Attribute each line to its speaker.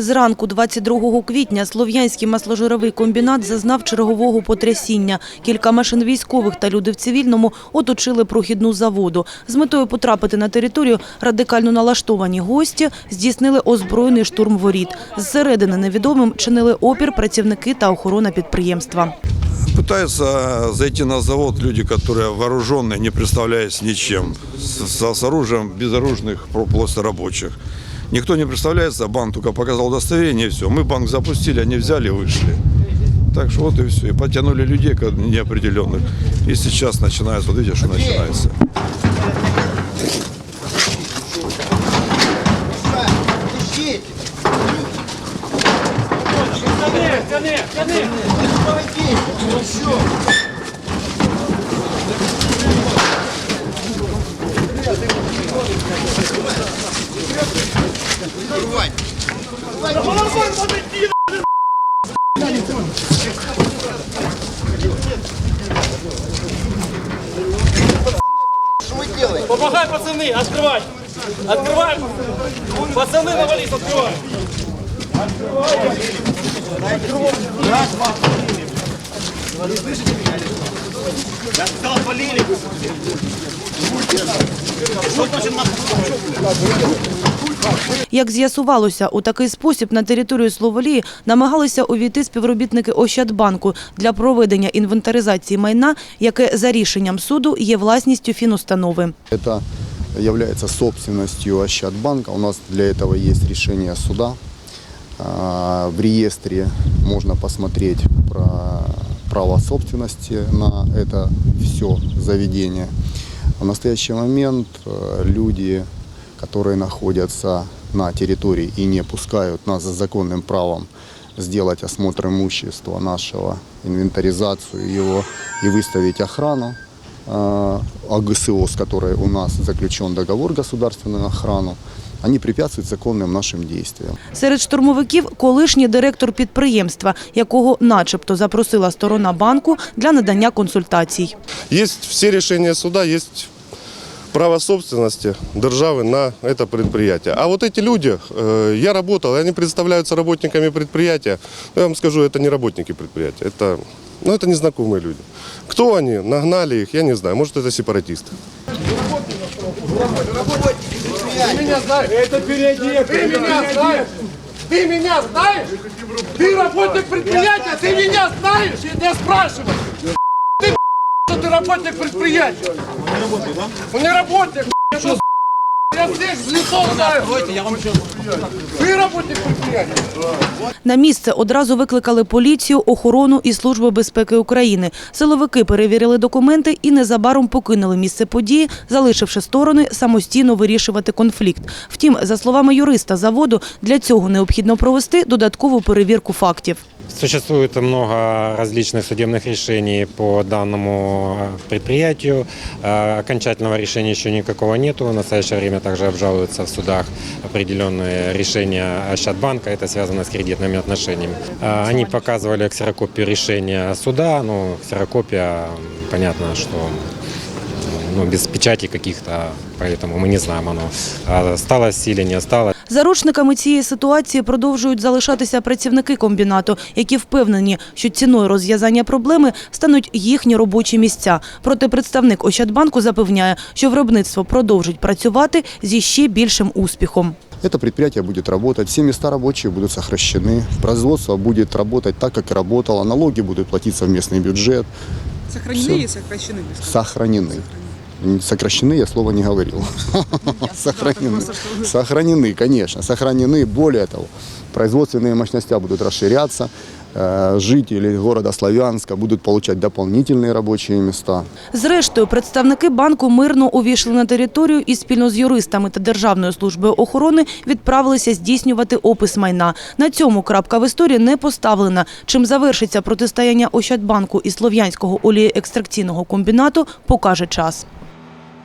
Speaker 1: Зранку 22 квітня Слов'янський масложировий комбінат зазнав чергового потрясіння. Кілька машин військових та люди в цивільному оточили прохідну заводу. З метою потрапити на територію радикально налаштовані гості здійснили озброєний штурм воріт. Зсередини невідомим чинили опір працівники та охорона підприємства.
Speaker 2: Пытаются зайти на завод люди, которые вооруженные, не представляясь ничем, с, с- с оружием безоружных, про- просто рабочих. Никто не представляется, банк только показал удостоверение, и все. Мы банк запустили, они взяли и вышли. Так что вот и все. И потянули людей как неопределенных. И сейчас начинается, вот видите, что начинается.
Speaker 3: Помогай, пацаны, открывай. Открывай. Пацаны навались, открывай. Раз, два, три. Вы слышите меня? Я сказал, полили. Что значит нахуй?
Speaker 1: Як з'ясувалося, у такий спосіб на територію Словолії намагалися увійти співробітники Ощадбанку для проведення інвентаризації майна, яке за рішенням суду є власністю фінустанови.
Speaker 4: Это является собственностью Ощадбанка. У нас для этого есть решение суда. А, В реестре можно посмотреть про право собственности на это все заведение. В настоящий момент э, люди, которые находятся на территории и не пускают нас за законным правом сделать осмотр имущества нашего, инвентаризацию его и выставить охрану, э, АГСО, с которой у нас заключен договор государственную охрану, они препятствуют законным нашим действиям.
Speaker 1: Серед штурмовиків колишній директор підприємства, якого начебто запросила сторона банку для надання консультацій.
Speaker 5: Есть все решения суда, есть право собственности державы на это предприятие. А вот эти люди, э, я работал, они представляются работниками предприятия. Но я вам скажу, это не работники предприятия, это, ну, это незнакомые люди. Кто они, нагнали их, я не знаю, может это сепаратисты.
Speaker 3: Это ты меня знаешь? Ты работник предприятия, ты меня знаешь? Я спрашиваю. Ты, что ты работник предприятия? Он не работник, я что, я всех в лицо знаю. Ты работник предприятия.
Speaker 1: На місце одразу викликали поліцію, охорону і Службу безпеки України. Силовики перевірили документи і незабаром покинули місце події, залишивши сторони самостійно вирішувати конфлікт. Втім, за словами юриста заводу, для цього необхідно провести додаткову перевірку фактів.
Speaker 6: Существует много различных судебных решений по данному э, предприятию. Э, Окончательного решения еще никакого нету. В настоящее время также обжалуются в судах определенные решения Ощадбанка. Это связано с кредитными отношениями. Э, Они показывали ксерокопию решения суда. Ну, ксерокопия, м, понятно, что ну, без печати каких-то, поэтому мы не знаем, оно а, стало в силе, не осталось.
Speaker 1: Заручниками цієї ситуації продовжують залишатися працівники комбінату, які впевнені, що ціною розв'язання проблеми стануть їхні робочі місця. Проте представник Ощадбанку запевняє, що виробництво продовжить працювати зі ще більшим успіхом.
Speaker 4: Это предприятие будет работать, все места рабочие будут сокращены, производство будет работать так, как и работало, налоги будут платиться в местный бюджет,
Speaker 7: Сохранены и сокращены.
Speaker 4: сохранены. Сокращены я слова не говорил. Сохранены. Сохранены, конечно, сохранены. Более того, производственные мощности будут расширяться. Э, Жители города Славянска будут получать дополнительные рабочие места.
Speaker 1: Зрештою, представники банку мирно увійшли на територію і спільно з юристами та Державною службою охорони відправилися здійснювати опис майна. На цьому крапка в історії не поставлена. Чим завершиться протистояння Ощадбанку і Слов'янського олієекстракційного комбінату, покаже час.